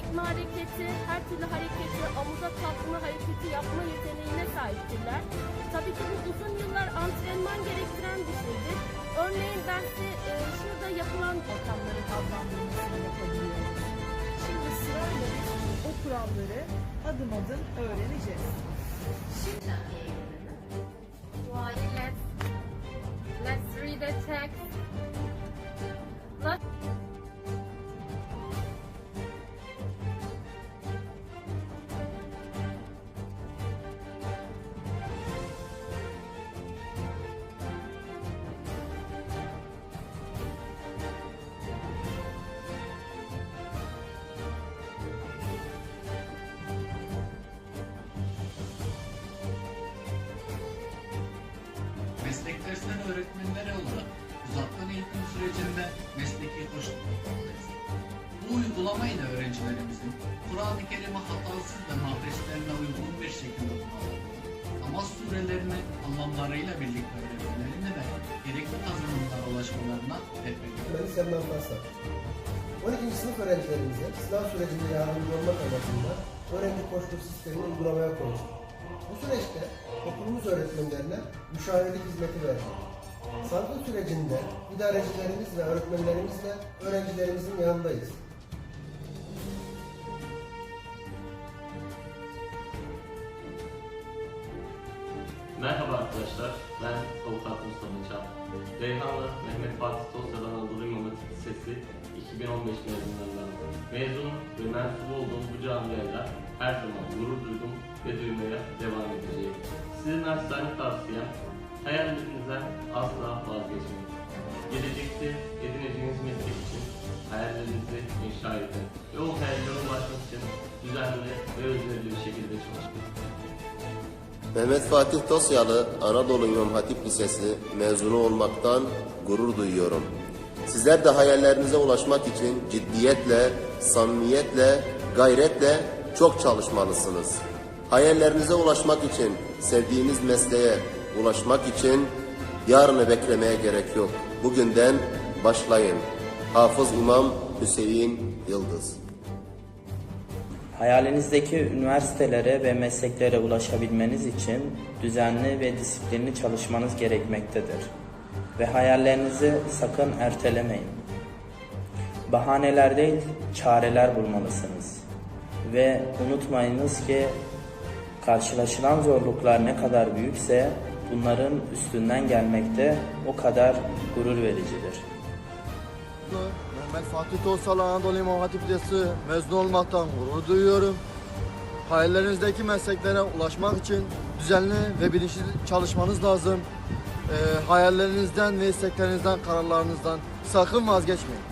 hareketi, her türlü hareketi, amuda kalkma hareketi yapma yeteneğine sahiptirler. Tabii ki bu uzun yıllar antrenman gerektiren bir şeydir. Örneğin ben size e, şurada yapılan ortamların adlandırmasını yapabiliyorum. Şimdi sırayla biz o kuralları adım adım öğreneceğiz. Meslek dersleri öğretmenleri olarak uzaktan eğitim sürecinde mesleki koşullar yapmaktayız. Bu uygulama ile öğrencilerimizin Kur'an-ı Kerim'e hatasız ve mahreslerine uygun bir şekilde okumalarını, namaz surelerini anlamlarıyla birlikte öğrenmelerini ve gerekli kazanımlara ulaşmalarına rehberlik Semdan Fasla. 12. sınıf öğrencilerimize sınav sürecinde yardımcı olmak amacıyla öğrenci koşulu sistemini uygulamaya koyduk. Bu süreçte okulumuz öğretmenlerine müşavirlik hizmeti verdik. Salgın sürecinde idarecilerimiz ve öğretmenlerimizle öğrencilerimizin yanındayız. Merhaba arkadaşlar, ben Avukat Mustafa Çam. Reyhanlı Mehmet Fatih Tosya'dan Anadolu İmam Hatip Lisesi 2015 mezunlarından. Mezun ve mensup olduğum bu camiayla her zaman gurur duydum ve duymaya devam edeceğim. Sizin naçizane tavsiyem, hayallerinizden asla vazgeçmeyin. Gelecekte edineceğiniz meslek için hayallerinizi inşa edin ve o hayallere ulaşmak için düzenli ve özverili bir şekilde çalışın. Mehmet Fatih Tosyalı Anadolu İmam Hatip Lisesi mezunu olmaktan gurur duyuyorum. Sizler de hayallerinize ulaşmak için ciddiyetle, samimiyetle, gayretle çok çalışmalısınız. Hayallerinize ulaşmak için, sevdiğiniz mesleğe ulaşmak için yarını beklemeye gerek yok. Bugünden başlayın. Hafız İmam Hüseyin Yıldız Hayalinizdeki üniversitelere ve mesleklere ulaşabilmeniz için düzenli ve disiplinli çalışmanız gerekmektedir. Ve hayallerinizi sakın ertelemeyin. Bahaneler değil, çareler bulmalısınız. Ve unutmayınız ki karşılaşılan zorluklar ne kadar büyükse bunların üstünden gelmekte o kadar gurur vericidir. Mehmet Fatih Tosyalı Anadolu İmam Hatip Lisesi mezun olmaktan gurur duyuyorum. Hayallerinizdeki mesleklere ulaşmak için düzenli ve bilinçli çalışmanız lazım. Ee, hayallerinizden ve isteklerinizden, kararlarınızdan sakın vazgeçmeyin.